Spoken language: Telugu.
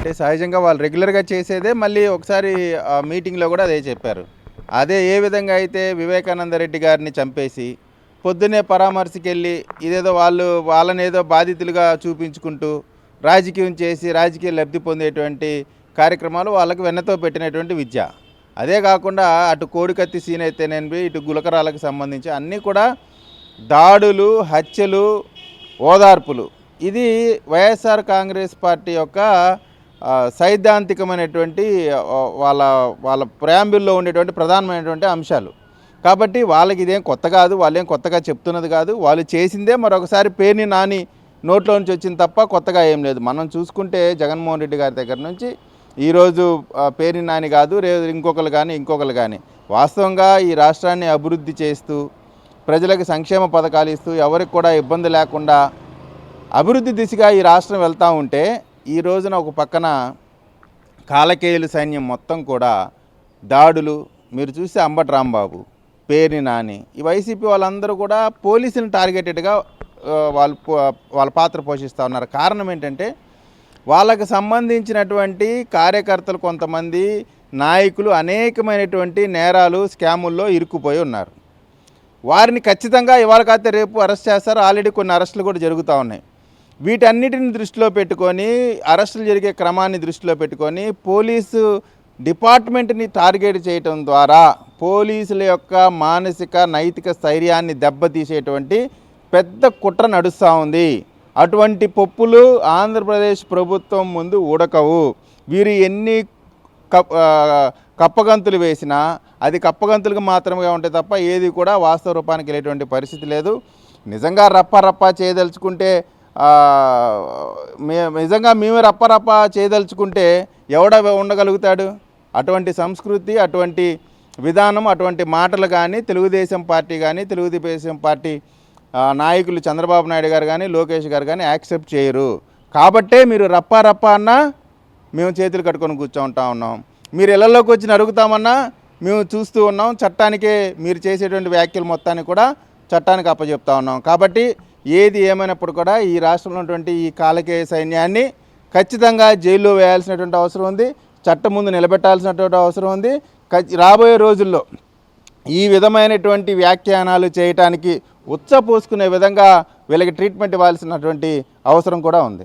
అంటే సహజంగా వాళ్ళు రెగ్యులర్గా చేసేదే మళ్ళీ ఒకసారి మీటింగ్లో కూడా అదే చెప్పారు. అదే ఏ విధంగా అయితే వివేకానంద రెడ్డి గారిని చంపేసి పొద్దున్నే పరామర్శకి వెళ్ళి ఇదేదో వాళ్ళు వాళ్ళని ఏదో బాధితులుగా చూపించుకుంటూ రాజకీయం చేసి రాజకీయ లబ్ధి పొందేటువంటి కార్యక్రమాలు వాళ్ళకి వెన్నతో పెట్టినటువంటి విద్య. అదే కాకుండా అటు కోడికత్తి సీన్ అయితేనేమి ఇటు గులకరాలకు సంబంధించి అన్నీ కూడా దాడులు హత్యలు ఓదార్పులు. ఇది వైఎస్ఆర్ కాంగ్రెస్ పార్టీ యొక్క సైద్ధాంతికమైనటువంటి వాళ్ళ వాళ్ళ ప్రయాంబుల్లో ఉండేటువంటి ప్రధానమైనటువంటి అంశాలు. కాబట్టి వాళ్ళకి ఇదేం కొత్త కాదు వాళ్ళేం కొత్తగా చెప్తున్నది కాదు వాళ్ళు చేసిందే మరొకసారి పేరుని నాని నోట్లో నుంచి వచ్చింది తప్ప కొత్తగా ఏం లేదు. మనం చూసుకుంటే జగన్మోహన్ రెడ్డి గారి దగ్గర నుంచి ఈరోజు పేరుని నాని కాదు రేపు ఇంకొకరు కానీ ఇంకొకరు కానీ. వాస్తవంగా ఈ రాష్ట్రాన్ని అభివృద్ధి చేస్తూ ప్రజలకు సంక్షేమ పథకాలు ఇస్తూ ఎవరికి కూడా ఇబ్బంది లేకుండా అభివృద్ధి దిశగా ఈ రాష్ట్రం వెళ్తూ ఉంటే ఈ రోజున ఒక పక్కన కాలకేయులు సైన్యం మొత్తం కూడా దాడులు మీరు చూస్తే అంబటి రాంబాబు పేర్ని నాని ఈ వైసీపీ వాళ్ళందరూ కూడా పోలీసుని టార్గెటెడ్గా వాళ్ళు వాళ్ళ పాత్ర పోషిస్తూ ఉన్నారు. కారణం ఏంటంటే వాళ్ళకు సంబంధించినటువంటి కార్యకర్తలు కొంతమంది నాయకులు అనేకమైనటువంటి నేరాలు స్కాముల్లో ఇరుక్కుపోయి ఉన్నారు. వారిని ఖచ్చితంగా ఇవాళ రేపు అరెస్ట్ చేస్తారు. ఆల్రెడీ కొన్ని అరెస్టులు కూడా జరుగుతూ ఉన్నాయి. వీటన్నిటిని దృష్టిలో పెట్టుకొని అరెస్టులు జరిగే క్రమాన్ని దృష్టిలో పెట్టుకొని పోలీసు డిపార్ట్మెంట్ని టార్గెట్ చేయటం ద్వారా పోలీసుల యొక్క మానసిక నైతిక స్థైర్యాన్ని దెబ్బతీసేటువంటి పెద్ద కుట్ర నడుస్తూ ఉంది. అటువంటి పప్పులు ఆంధ్రప్రదేశ్ ప్రభుత్వం ముందు ఉడకవు. వీరు ఎన్ని కప్ కప్పగంతులు వేసినా అది కప్పగంతులకు మాత్రమే ఉంటాయి తప్ప ఏది కూడా వాస్తవ రూపానికి వెళ్ళేటువంటి పరిస్థితి లేదు. నిజంగా రప్ప రప్ప చేయదలుచుకుంటే నిజంగా మేము రప్పరప్ప చేయదలుచుకుంటే ఎవడ ఉండగలుగుతాడు? అటువంటి సంస్కృతి అటువంటి విధానం అటువంటి మాటలు కానీ తెలుగుదేశం పార్టీ కానీ తెలుగుదేశం పార్టీ నాయకులు చంద్రబాబు నాయుడు గారు కానీ లోకేష్ గారు కానీ యాక్సెప్ట్ చేయరు. కాబట్టే మీరు రప్ప రప్ప అన్నా మేము చేతులు కట్టుకొని కూర్చోంటా ఉన్నాం. మీరు ఇళ్ళలోకి వచ్చి అడుగుతామన్నా మేము చూస్తూ ఉన్నాం. చట్టానికే మీరు చేసేటువంటి వ్యాఖ్యలు మొత్తాన్ని కూడా చట్టానికి అప్పచెప్తా ఉన్నాం. కాబట్టి ఏది ఏమైనప్పుడు కూడా ఈ రాష్ట్రంలో ఉన్నటువంటి ఈ కాలకేయ సైన్యాన్ని ఖచ్చితంగా జైల్లో వేయాల్సినటువంటి అవసరం ఉంది. చట్టం ముందు నిలబెట్టాల్సినటువంటి అవసరం ఉంది. రాబోయే రోజుల్లో ఈ విధమైనటువంటి వ్యాఖ్యానాలు చేయటానికి ఉచ్చపోసుకునే విధంగా వీళ్ళకి ట్రీట్మెంట్ ఇవ్వాల్సినటువంటి అవసరం కూడా ఉంది.